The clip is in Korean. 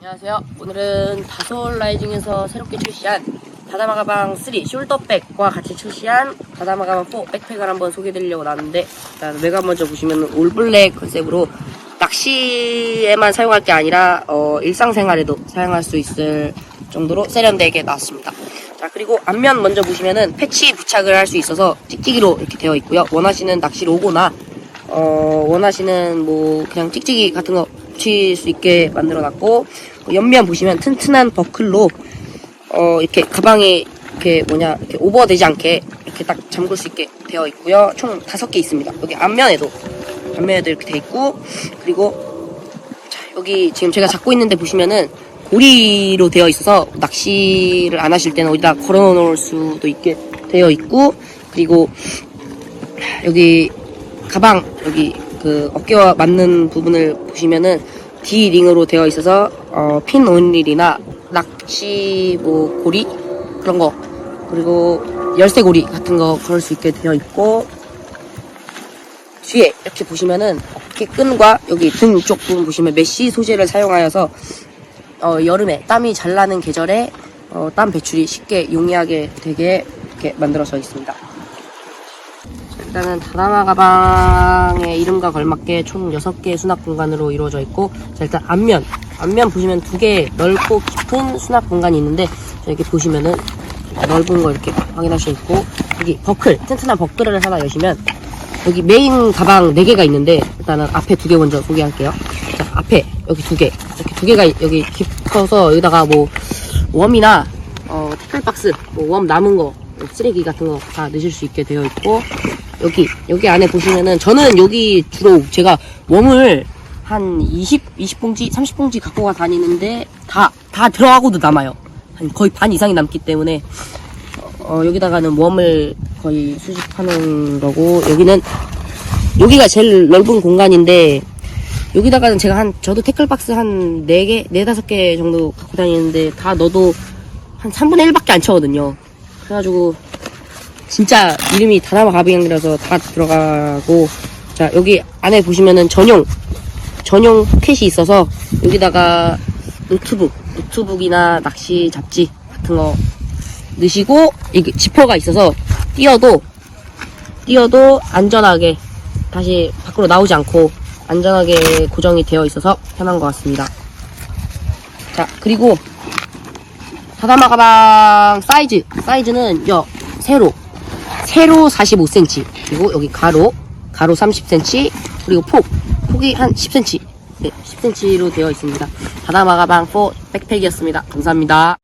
안녕하세요. 오늘은 다솔 라이징에서 새롭게 출시한 다다마 가방 3 숄더백과 같이 출시한 다다마 가방 4 백팩을 한번 소개해드리려고 나왔는데 일단 외관 먼저 보시면 올블랙 컨셉으로 낚시에만 사용할 게 아니라 어, 일상생활에도 사용할 수 있을 정도로 세련되게 나왔습니다. 자 그리고 앞면 먼저 보시면은 패치 부착을 할 수 있어서 찍찍이로 이렇게 되어 있고요. 원하시는 낚시 로고나 어, 원하시는 뭐 그냥 찍찍이 같은 거 붙일 수 있게 만들어 놨고 옆면 보시면 튼튼한 버클로 어, 이렇게 가방에 이렇게 뭐냐 이렇게 오버되지 않게 이렇게 딱 잠글 수 있게 되어 있고요. 총 다섯 개 있습니다. 여기 앞면에도 앞면에도 이렇게 돼 있고 그리고 자, 여기 지금 제가 잡고 있는데 보시면은 고리로 되어 있어서 낚시를 안 하실 때는 어디다 걸어 놓을 수도 있게 되어 있고 그리고 여기 가방 여기 그 어깨와 맞는 부분을 보시면은 D 링으로 되어 있어서 어, 핀 온릴이나 낚시 뭐 고리 그런 거 그리고 열쇠 고리 같은 거 걸을 수 있게 되어 있고 뒤에 이렇게 보시면은 어깨 끈과 여기 등 쪽 부분 보시면 메쉬 소재를 사용하여서 어, 여름에 땀이 잘 나는 계절에 어, 땀 배출이 쉽게 용이하게 되게 이렇게 만들어져 있습니다. 일단은 다다마 가방의 이름과 걸맞게 총 6개의 수납 공간으로 이루어져 있고 자 일단 앞면 앞면 보시면 두개 넓고 깊은 수납 공간이 있는데 자, 이렇게 보시면은 넓은 거 이렇게 확인할 수 있고 여기 버클 튼튼한 버클을 하나 여시면 여기 메인 가방 4개가 있는데 일단은 앞에 두 개 먼저 소개할게요 자 앞에 여기 두 개 이렇게 두 개가 여기 깊어서 여기다가 뭐 웜이나 어, 태클 박스 뭐 웜 남은 거뭐 쓰레기 같은 거 다 넣으실 수 있게 되어 있고 여기 여기 안에 보시면은 저는 여기 주로 제가 웜을 한 20, 20봉지, 30봉지 갖고 가 다니는데 다, 다 들어가고도 남아요. 한 거의 반 이상이 남기 때문에 어, 여기다가는 웜을 거의 수집하는 거고 여기는 여기가 제일 넓은 공간인데 여기다가는 제가 한 저도 태클박스 한 4개, 4, 5개 정도 갖고 다니는데 다 넣어도 한 3분의 1밖에 안 차거든요. 그래가지고 진짜 이름이 다나마 가방이라서 다 들어가고 자 여기 안에 보시면은 전용 전용 포켓이 있어서 여기다가 노트북 노트북이나 낚시 잡지 같은 거 넣으시고 이게 지퍼가 있어서 띄어도 띄어도 안전하게 다시 밖으로 나오지 않고 안전하게 고정이 되어 있어서 편한 것 같습니다. 자 그리고 다다마 가방 사이즈. 사이즈는 여 세로. 세로 45cm 그리고 여기 가로. 가로 30cm 그리고 폭. 폭이 한 10cm 네 10cm로 되어 있습니다. 다다마 가방 4 백팩이었습니다. 감사합니다